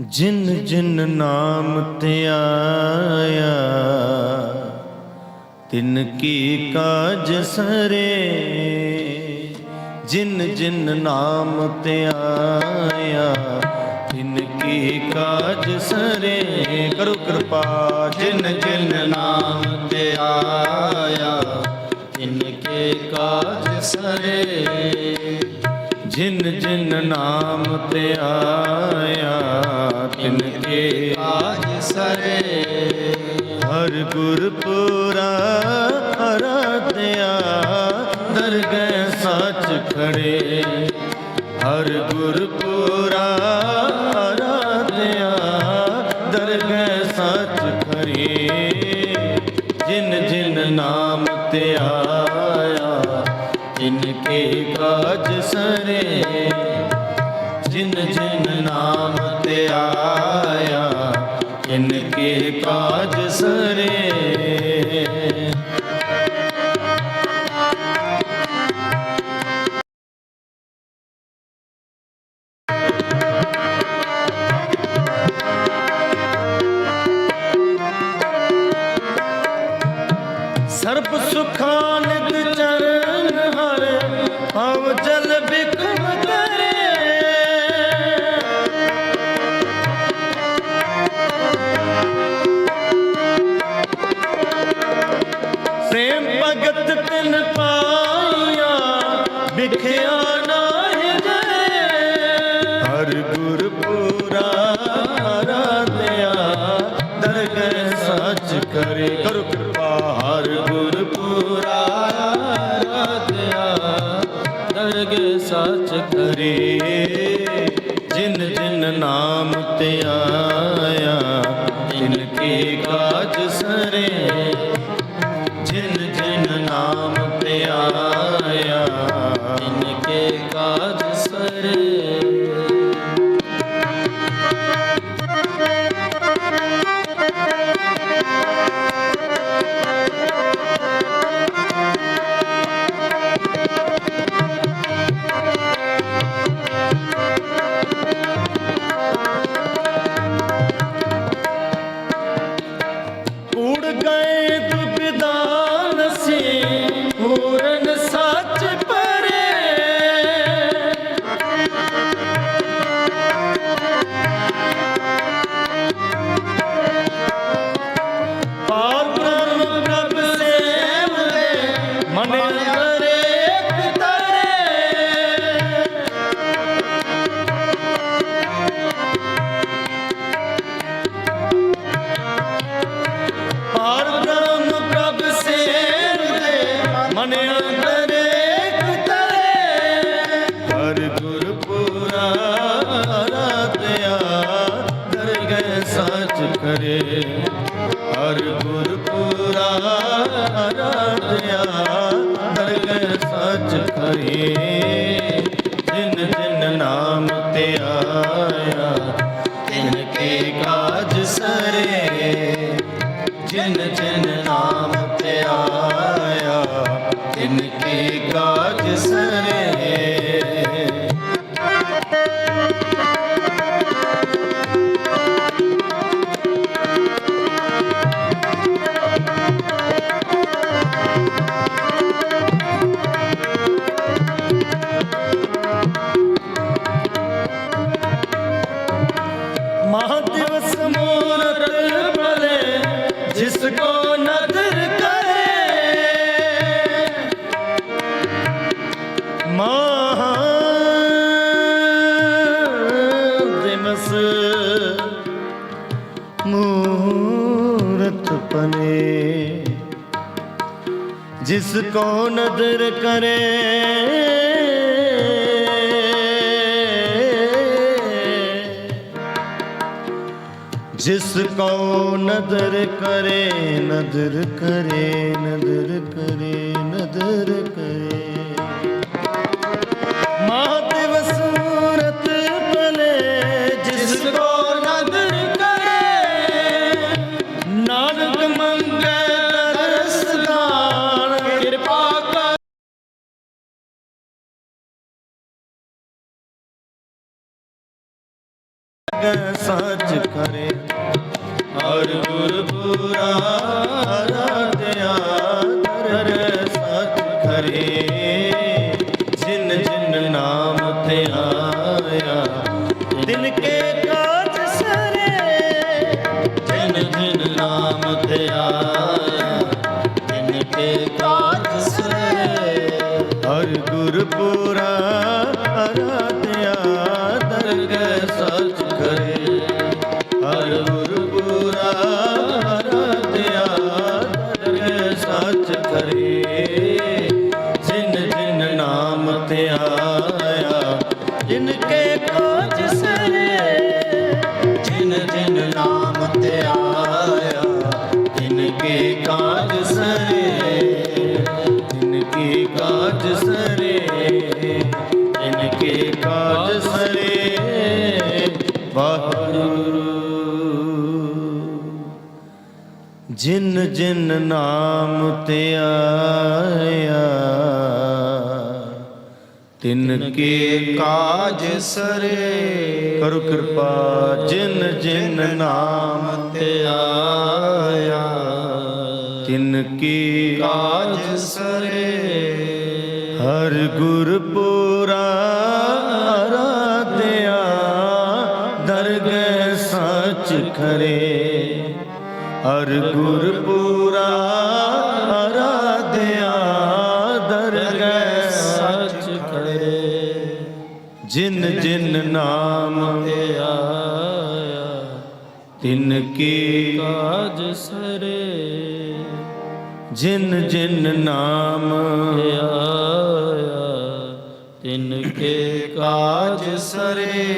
ਜਿਨ ਜਿਨ ਨਾਮ ਤੇ ਆਇਆ, ਤਿਨ ਕੀ ਕਾਜ ਸਰੇ? ਜਿਨ ਜਿਨ ਨਾਮ ਤੇ ਆਇਆ, ਤਿਨ ਕੀ ਕਾਜ ਸਰੇ? ਕਰੋ ਕਿਰਪਾ, ਜਿਨ ਜਿਨ ਨਾਮ ਤੇ ਆਇਆ, ਤਿਨ ਕੇ ਕਾਜ ਸਰੇ? ਜਿਨ ਜਿਨ ਨਾਮ ਤੇ ਆਇਆ, ਤਿਨ ਕੇ ਕਾਜ ਸਰੇ। ਹਰ ਗੁਰਪੁਰਾ ਅਰਾਧਿਆ ਦਰਗਹਿ ਸੱਚ ਖੜੇ। ਹਰ ਗੁਰਪੁਰਾ ਅਰਾਧਿਆ ਦਰਗਹਿ ਸੱਚ ਖੜੇ। ਜਿਨ ਜਿਨ ਨਾਮ ਤੇ ਆਇਆ, ਤਿਨ ਕੇ ਕਾਜ ਸਰੇ ਜਿਨ ਜਿਨ ਨਾਮ ਤੇ ਆਇਆ ਇਨ ਕੇ ਕਾਜ ਸਰੇ। ਭਗਤ ਤਿਨ ਪਾਇਆ ਵਿਖਿਆ ਨਾ ਗਏ। ਹਰ ਗੁਰ ਪੂਰਾ ਰਾਧਿਆ, ਦਰਗਹਿ ਸੱਚ ਕਰੇ। ਕਰੋ ਕਿਰਪਾ, ਹਰ ਗੁਰ ਪੂਰਾ ਰਾਧਿਆ, ਦਰਗਹਿ ਸੱਚ ਕਰੇ। ਜਿਨ ਜਿਨ ਨਾਮ ਤਿਆ ਜਿਨ ਸੱਚ ਕਰੇ। ਹਰ ਗੁਰ ਪੁਰਾ ਰਾਧਿਆ ਦਰਗਹਿ ਸੱਚ ਕਰੇ। ਜਿਨ ਜਿਨ ਨਾਮ ਤੇ ਆਇਆ, ਤਿਨ ਕੇ ਕਾਜ ਸਰੇ। ਜਿਨ ਜਿਨ ਨਾਮ ਤੇ ਆਇਆ, ਤਿਨ ਕੇ ਕਾਜ ਸਰੇ। ਜਿਸ ਕੋ ਨਦਰ ਕਰੇ। ਜਿਸ ਕੋ ਨਦਰ ਕਰੇ ਨਦਰ ਕਰੇ ਨਦਰ ਕਰੇ ਨਦਰ ਕਰੇ। ਦਰਗਹਿ ਸੱਚ ਕਰੇ। ਹਰ ਗੁਰਪੁਰਾ ਆਰਾਧਿਆ ਦਰਗਹਿ ਸੱਚ ਕਰੇ। ਜਿਨ ਜਿਨ ਨਾਮ ਤੇ ਆਇਆ ਦਿਨ ਕੇ ਕਾਜ ਸਰੇ। ਜਿਨ ਜਿਨ ਨਾਮ ਤੇ ਆਇਆ, ਤਿਨ ਕੇ ਕਾਜ ਸਰੇ। ਹਰ ਗੁਰਪੁਰਾ ਆਰਾਧਿਆ ਤਿਨ ਕੇ ਕਾਜ ਸਰੇ ਤਿਨ ਕੇ ਕਾਜ ਸਰੇ ਤਿਨ ਕੇ ਕਾਜ ਸਰੇ, ਵਾਹਿਗੁਰੂ। ਜਿਨ ਜਿਨ ਨਾਮ ਤੇ ਆਇਆ, ਤਿਨ ਕੇ ਕਾਜ ਸਰੇ। ਕਰੋ ਕਿਰਪਾ, ਜਿਨ ਜਿਨ ਨਾਮ ਤੇ ਤਿਨ ਕੀ ਕਾਜ ਸਰੇ? ਹਰ ਗੁਰਪੁਰਾ ਆਰਾਧਿਆ, ਦਰਗਹਿ ਸੱਚ ਖਰੇ। ਹਰ ਗੁਰਪੁਰਾ ਆਰਾਧਿਆ, ਦਰਗਹਿ ਸੱਚ ਸੱਚ ਖੜੇ ਜਿਨ ਜਿਨ ਨਾਮ ਤੇ ਆਇਆ, ਤਿਨ ਕੀ ਕਾਜ ਸਰੇ। ਜਿਨ ਜਿਨ ਨਾਮ। ਆਇਆ ਤਿਨ ਕੇ ਕਾਜ ਸਰੇ।